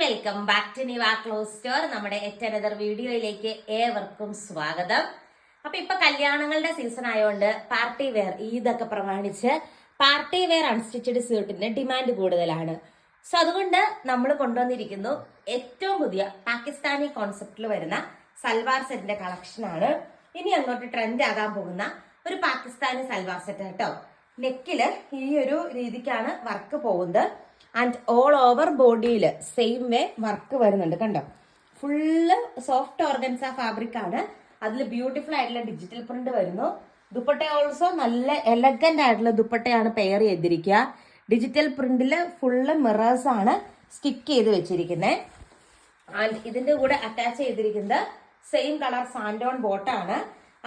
Welcome back to Niva clothes store. നമ്മുടെ എറ്റനദർ വീഡിയോയിലേക്ക് ഏവർക്കും സ്വാഗതം. അപ്പൊ ഇപ്പൊ കല്യാണങ്ങളുടെ സീസൺ ആയതുകൊണ്ട് പാർട്ടി വെയർ ഈദൊക്കെ പ്രമാണിച്ച് പാർട്ടി വെയർ അൺസ്റ്റിച്ചഡ് സ്യൂട്ടിന്റെ ഡിമാൻഡ് കൂടുതലാണ്. സോ അതുകൊണ്ട് നമ്മൾ കൊണ്ടുവന്നിരിക്കുന്നു ഏറ്റവും പുതിയ പാകിസ്ഥാനി കോൺസെപ്റ്റിൽ വരുന്ന സൽവാർ സെറ്റിന്റെ കളക്ഷനാണ് ഇനി അങ്ങോട്ട് ട്രെൻഡ് ആകാൻ പോകുന്ന ഒരു പാകിസ്ഥാനി സൽവാർ സെറ്റ് കേട്ടോ നെക്കിൽ ഈ ഒരു രീതിക്കാണ് വർക്ക് പോകുന്നത്. ആൻഡ് ഓൾ ഓവർ ബോഡിയിൽ സെയിം വേ വർക്ക് വരുന്നുണ്ട്. കണ്ടോ? ഫുള്ള് സോഫ്റ്റ് ഓർഗൻസ ഫാബ്രിക് ആണ്. അതിൽ ബ്യൂട്ടിഫുൾ ആയിട്ടുള്ള ഡിജിറ്റൽ പ്രിന്റ് വരുന്നു. ദുപ്പട്ട ഓൾസോ നല്ല എലഗന്റ് ആയിട്ടുള്ള ദുപ്പട്ടയാണ് പെയർ ചെയ്തിരിക്കുക. ഡിജിറ്റൽ പ്രിന്റിൽ ഫുള്ള് മിറേഴ്സ് ആണ് സ്റ്റിക്ക് ചെയ്ത് വെച്ചിരിക്കുന്നത് ആൻഡ് ഇതിന്റെ കൂടെ അറ്റാച്ച് ചെയ്തിരിക്കുന്നത് സെയിം കളർ സാൻഡോൺ ബോട്ടാണ്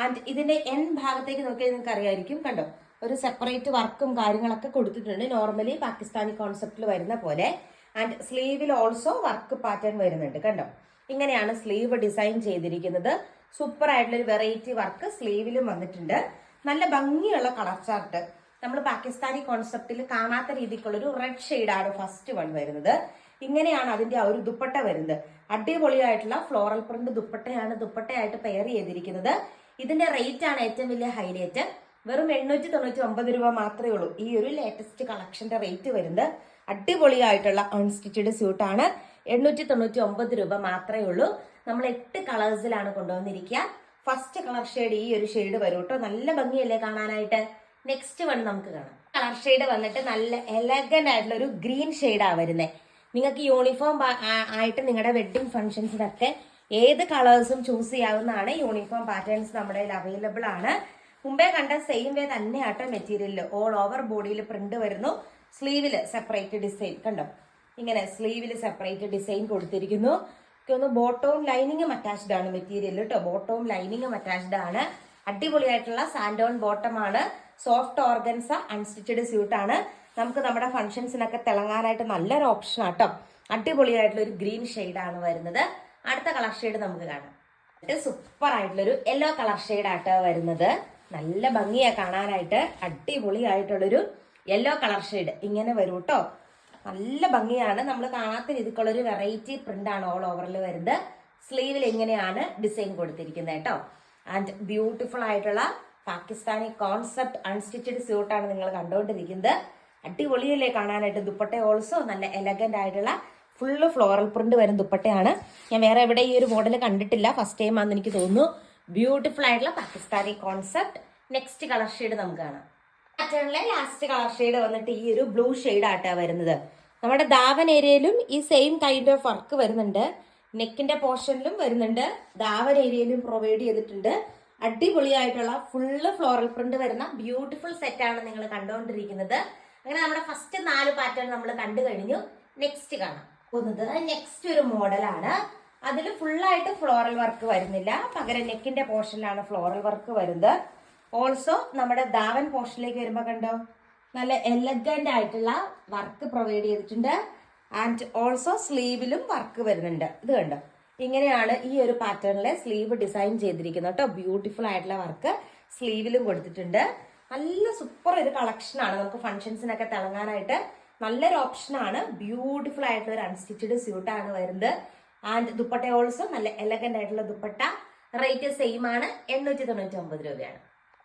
ആൻഡ് ഇതിന്റെ എൻ ഭാഗത്തേക്ക് നോക്കിയാൽ നിങ്ങൾക്ക് അറിയായിരിക്കും കണ്ടോ? ഒരു സെപ്പറേറ്റ് വർക്കും കാര്യങ്ങളൊക്കെ കൊടുത്തിട്ടുണ്ട്. നോർമലി പാകിസ്ഥാനി കോൺസെപ്റ്റിൽ വരുന്ന പോലെ. ആൻഡ് സ്ലീവിൽ ഓൾസോ വർക്ക് പാറ്റേൺ വരുന്നുണ്ട്. കണ്ടോ? ഇങ്ങനെയാണ് സ്ലീവ് ഡിസൈൻ ചെയ്തിരിക്കുന്നത്. സൂപ്പർ ആയിട്ടുള്ള ഒരു വെറൈറ്റി വർക്ക് സ്ലീവിലും വന്നിട്ടുണ്ട്. നല്ല ഭംഗിയുള്ള കളർ ചാർട്ട് നമ്മൾ പാകിസ്ഥാനി കോൺസെപ്റ്റിൽ കാണാത്ത രീതിക്കുള്ള ഒരു റെഡ് ഷെയ്ഡാണ് ഫസ്റ്റ് വൺ വരുന്നത്. ഇങ്ങനെയാണ് അതിന്റെ ആ ഒരു ദുപ്പട്ട വരുന്നത്. അടിപൊളിയായിട്ടുള്ള ഫ്ലോറൽ പ്രിന്റ് ദുപ്പട്ടയാണ് ദുപ്പട്ടയായിട്ട് പെയർ ചെയ്തിരിക്കുന്നത്. ഇതിന്റെ റേറ്റ് ആണ് ഏറ്റവും വലിയ ഹൈലൈറ്റ് വെറും എണ്ണൂറ്റി തൊണ്ണൂറ്റി ഒമ്പത് രൂപ മാത്രമേ ഉള്ളൂ. ഈ ഒരു ലേറ്റസ്റ്റ് കളക്ഷന്റെ റേറ്റ് വരുന്നത് അടിപൊളിയായിട്ടുള്ള അൺസ്റ്റിച്ചഡ് സ്യൂട്ടാണ് എണ്ണൂറ്റി തൊണ്ണൂറ്റി ഒമ്പത് രൂപ മാത്രമേ ഉള്ളൂ. നമ്മൾ എട്ട് കളേഴ്സിലാണ് കൊണ്ടുവന്നിരിക്കുക. ഫസ്റ്റ് കളർ ഷെയ്ഡ് ഈ ഒരു ഷെയ്ഡ് വരും കേട്ടോ നല്ല ഭംഗിയല്ലേ കാണാനായിട്ട്? നെക്സ്റ്റ് വൺ നമുക്ക് കാണാം. കളർ ഷെയ്ഡ് വന്നിട്ട് നല്ല എലഗന്റ് ആയിട്ടുള്ള ഒരു ഗ്രീൻ ഷെയ്ഡാണ് വരുന്നത് നിങ്ങൾക്ക് യൂണിഫോം ആയിട്ട് നിങ്ങളുടെ വെഡിങ് ഫംഗ്ഷൻസിനൊക്കെ ഏത് കളേഴ്സും ചൂസ് ചെയ്യാവുന്നതാണ്. യൂണിഫോം പാറ്റേൺസ് നമ്മുടെ അവൈലബിൾ ആണ്. മുമ്പേ കണ്ട സെയിം വേ തന്നെ ആട്ടോ മെറ്റീരിയൽ ഓൾ ഓവർ ബോഡിയിൽ പ്രിന്റ് വരുന്നു. സ്ലീവിൽ സെപ്പറേറ്റ് ഡിസൈൻ കണ്ടോ? ഇങ്ങനെ സ്ലീവിൽ സെപ്പറേറ്റ് ഡിസൈൻ കൊടുത്തിരിക്കുന്നു. ഒന്ന് ബോട്ടവും ലൈനിങ്ങും അറ്റാച്ച്ഡ് ആണ് മെറ്റീരിയൽ കേട്ടോ ബോട്ടവും ലൈനിങ്ങും അറ്റാച്ച്ഡ് ആണ്. അടിപൊളിയായിട്ടുള്ള സാൻഡോൺ ബോട്ടം ആണ്. സോഫ്റ്റ് ഓർഗൻസ അൺസ്റ്റിച്ചഡ് സ്യൂട്ട് ആണ്. നമുക്ക് നമ്മുടെ ഫംഗ്ഷൻസിനൊക്കെ തിളങ്ങാനായിട്ട് നല്ലൊരു ഓപ്ഷൻ ആട്ടോ. അടിപൊളിയായിട്ടുള്ള ഒരു ഗ്രീൻ ആണ് വരുന്നത്. അടുത്ത കളർ ഷെയ്ഡ് നമുക്ക് കാണാം. സൂപ്പർ ആയിട്ടുള്ള ഒരു യെല്ലോ കളർ ഷെയ്ഡ് ആട്ടോ വരുന്നത്. നല്ല ഭംഗിയാ കാണാനായിട്ട്. അടിപൊളിയായിട്ടുള്ളൊരു യെല്ലോ കളർ ഷെയ്ഡ് ഇങ്ങനെ വരും കേട്ടോ നല്ല ഭംഗിയാണ്. നമ്മൾ കാണാത്ത രീതിക്കുള്ള ഒരു വെറൈറ്റി പ്രിന്റ് ആണ് ഓൾ ഓവറിൽ വരുന്നത്. സ്ലീവിൽ എങ്ങനെയാണ് ഡിസൈൻ കൊടുത്തിരിക്കുന്നത് കേട്ടോ ആൻഡ് ബ്യൂട്ടിഫുൾ ആയിട്ടുള്ള പാകിസ്ഥാനി കോൺസെപ്റ്റ് അൺസ്റ്റിച്ചഡ് സ്യൂട്ടാണ് നിങ്ങൾ കണ്ടുകൊണ്ടിരിക്കുന്നത് അടിപൊളിയല്ലേ കാണാനായിട്ട്. ദുപ്പട്ട ഓൾസോ നല്ല എലഗന്റ് ആയിട്ടുള്ള ഫുള്ള് ഫ്ലോറൽ പ്രിന്റ് വരും ദുപ്പട്ടയാണ്. ഞാൻ വേറെ എവിടെ ഈ ഒരു മോഡൽ കണ്ടിട്ടില്ല. ഫസ്റ്റ് ടൈം ആണെന്ന് എനിക്ക് തോന്നുന്നു. ബ്യൂട്ടിഫുൾ ആയിട്ടുള്ള Pakistani concept next colour shade നമുക്ക് കാണാം. പാറ്റേണിലെ ലാസ്റ്റ് കളർ ഷെയ്ഡ് വന്നിട്ട് ഈ ഒരു ബ്ലൂ ഷെയ്ഡ് ആട്ടാ വരുന്നത്. നമ്മുടെ ദാവൻ ഏരിയയിലും ഈ സെയിം കൈൻഡ് ഓഫ് വർക്ക് വരുന്നുണ്ട്. നെക്കിന്റെ പോർഷനിലും വരുന്നുണ്ട്. ദാവൻ ഏരിയയിലും പ്രൊവൈഡ് ചെയ്തിട്ടുണ്ട്. അടിപൊളിയായിട്ടുള്ള ഫുള്ള് ഫ്ലോറൽ പ്രിന്റ് വരുന്ന ബ്യൂട്ടിഫുൾ സെറ്റ് ആണ് നിങ്ങൾ കണ്ടുകൊണ്ടിരിക്കുന്നത്. അങ്ങനെ നമ്മുടെ ഫസ്റ്റ് നാല് പാറ്റേൺ നമ്മൾ കണ്ടു കഴിഞ്ഞു. നെക്സ്റ്റ് കാണാം. പോകുന്നത് നെക്സ്റ്റ് ഒരു മോഡലാണ് അതിൽ ഫുള്ളായിട്ട് ഫ്ലോറൽ വർക്ക് വരുന്നില്ല. പകരം നെക്കിന്റെ പോർഷനിലാണ് ഫ്ലോറൽ വർക്ക് വരുന്നത്. ഓൾസോ നമ്മുടെ ദാവൻ പോർഷനിലേക്ക് വരുമ്പോൾ കണ്ടോ? നല്ല എലഗന്റ് ആയിട്ടുള്ള വർക്ക് പ്രൊവൈഡ് ചെയ്തിട്ടുണ്ട്. ആൻഡ് ഓൾസോ സ്ലീവിലും വർക്ക് വരുന്നുണ്ട്. ഇത് കണ്ടോ? ഇങ്ങനെയാണ് ഈ ഒരു പാറ്റേണിലെ സ്ലീവ് ഡിസൈൻ ചെയ്തിരിക്കുന്നത് കേട്ടോ. ബ്യൂട്ടിഫുൾ ആയിട്ടുള്ള വർക്ക് സ്ലീവിലും കൊടുത്തിട്ടുണ്ട്. നല്ല സൂപ്പർ ഒരു കളക്ഷനാണ് നമുക്ക് ഫംഗ്ഷൻസിനൊക്കെ തിളങ്ങാനായിട്ട് നല്ലൊരു ഓപ്ഷനാണ് ബ്യൂട്ടിഫുൾ ആയിട്ടുള്ള ഒരു അൺസ്റ്റിച്ചഡ് സ്യൂട്ടാണ് വരുന്നത്. ആൻഡ് ദുപ്പട്ട ഓൾസോ നല്ല എലഗന്റ് ആയിട്ടുള്ള ദുപ്പട്ട. റേറ്റ് സെയിം ആണ്. എണ്ണൂറ്റി തൊണ്ണൂറ്റി ഒമ്പത് രൂപയാണ്.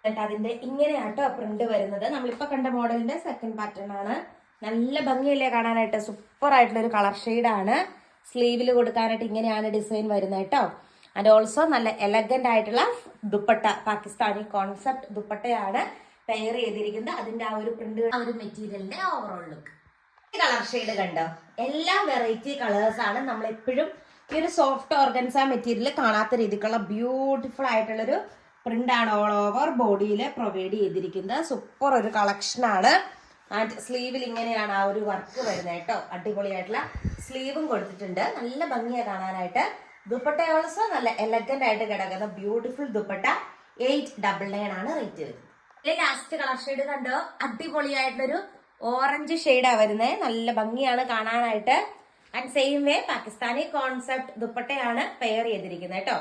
എന്നിട്ട് അതിന്റെ ഇങ്ങനെയാട്ടോ പ്രിന്റ് വരുന്നത്. നമ്മളിപ്പോ കണ്ട മോഡലിന്റെ സെക്കൻഡ് പാറ്റേൺ ആണ്. നല്ല ഭംഗിയല്ലേ കാണാനായിട്ട്. സൂപ്പർ ആയിട്ടുള്ള ഒരു കളർ ആണ്. സ്ലീവിൽ കൊടുക്കാനായിട്ട് ഇങ്ങനെയാണ് ഡിസൈൻ വരുന്നത് കേട്ടോ. ആൻഡ് ഓൾസോ നല്ല എലഗന്റ് ആയിട്ടുള്ള ദുപ്പട്ട. പാകിസ്ഥാനി കോൺസെപ്റ്റ് ദുപ്പട്ടയാണ് പെയർ ചെയ്തിരിക്കുന്നത്. അതിന്റെ ആ ഒരു പ്രിന്റ് ആ ഒരു മെറ്റീരിയലിന്റെ ഓവറോൾ ലുക്ക് കളർ ഷെയ്ഡ് കണ്ടോ? എല്ലാ വെറൈറ്റി കളേഴ്സ് ആണ്. നമ്മൾ എപ്പോഴും ഈ ഒരു സോഫ്റ്റ് ഓർഗൻസ മെറ്റീരിയൽ കാണാത്ത രീതിക്കുള്ള ബ്യൂട്ടിഫുൾ ആയിട്ടുള്ളൊരു ആണ് ഓൾ ഓവർ ബോഡിയിൽ പ്രൊവൈഡ് ചെയ്തിരിക്കുന്നത്. സൂപ്പർ ഒരു കളക്ഷൻ ആണ്. ആൻഡ് സ്ലീവിൽ ഇങ്ങനെയാണ് ആ ഒരു വർക്ക് വരുന്നത് കേട്ടോ. അടിപൊളിയായിട്ടുള്ള സ്ലീവും കൊടുത്തിട്ടുണ്ട്. നല്ല ഭംഗിയാണ് കാണാനായിട്ട്. ദുപ്പട്ട ഓൾസോ നല്ല എലഗന്റ് ആയിട്ട് കിടക്കുന്ന beautiful dupatta eight double nine ആണ് റേറ്റ് വരുന്നത്. ഇതിലെ ലാസ്റ്റ് കളർ ഷെയ്ഡ് കണ്ടോ? അടിപൊളിയായിട്ടുള്ളൊരു ഓറഞ്ച് ഷെയ്ഡാണ് വരുന്നത്. നല്ല ഭംഗിയാണ് കാണാനായിട്ട്. And same way Pakistani concept ദുപ്പട്ടയാണ് പെയർ ചെയ്തിരിക്കുന്നത് കേട്ടോ.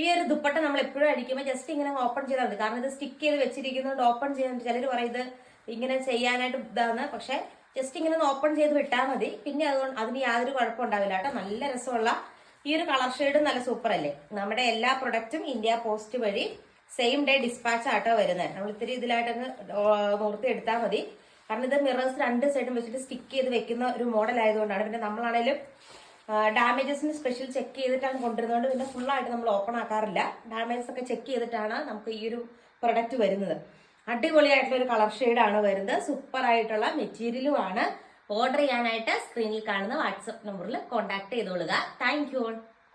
ഈ ഒരു ദുപ്പട്ട നമ്മൾ എപ്പോഴും അടിക്കുമ്പോൾ ജസ്റ്റ് ഇങ്ങനെ ഓപ്പൺ ചെയ്താൽ മതി. കാരണം ഇത് സ്റ്റിക്ക് ചെയ്ത് വെച്ചിരിക്കുന്നതുകൊണ്ട് ഓപ്പൺ ചെയ്യാൻ ചിലർ പറയും ഇത് ഇങ്ങനെ ചെയ്യാനായിട്ട് ഇതാണ് പക്ഷെ ജസ്റ്റ് ഇങ്ങനെ ഓപ്പൺ ചെയ്ത് വിട്ടാൽ മതി. പിന്നെ അതുകൊണ്ട് അതിന് യാതൊരു കുഴപ്പം ഉണ്ടാവില്ല കേട്ടോ. നല്ല രസമുള്ള ഈ ഒരു കളർ ഷെയ്ഡും നല്ല സൂപ്പർ അല്ലേ? നമ്മുടെ എല്ലാ പ്രൊഡക്റ്റും ഇന്ത്യ പോസ്റ്റ് വഴി സെയിം ഡേ ഡിസ്പാച്ച് ആട്ടോ വരുന്നത്. നമ്മൾ ഇത്തിരി ഇതിലായിട്ടങ്ങ് നിർത്തി എടുത്താൽ മതി. കാരണം ഇത് മിറേഴ്സ് രണ്ട് സൈഡും വെച്ചിട്ട് സ്റ്റിക്ക് ചെയ്ത് വെക്കുന്ന ഒരു മോഡൽ ആയതുകൊണ്ടാണ്. പിന്നെ നമ്മളാണേലും ഡാമേജസിന് സ്പെഷ്യൽ ചെക്ക് ചെയ്തിട്ടാണ് കൊണ്ടുവരുന്നതുകൊണ്ട് പിന്നെ ഫുള്ളായിട്ട് നമ്മൾ ഓപ്പൺ ആക്കാറില്ല. ഡാമേജസ് ഒക്കെ ചെക്ക് ചെയ്തിട്ടാണ് നമുക്ക് ഈ ഒരു പ്രൊഡക്റ്റ് വരുന്നത്. അടിപൊളിയായിട്ടുള്ള ഒരു കളർ ഷെയ്ഡാണ് വരുന്നത്. സൂപ്പർ ആയിട്ടുള്ള മെറ്റീരിയലും ആണ്. ഓർഡർ ചെയ്യാനായിട്ട് സ്ക്രീനിൽ കാണുന്ന വാട്സപ്പ് നമ്പറിൽ കോൺടാക്ട് ചെയ്തോളുക. Thank you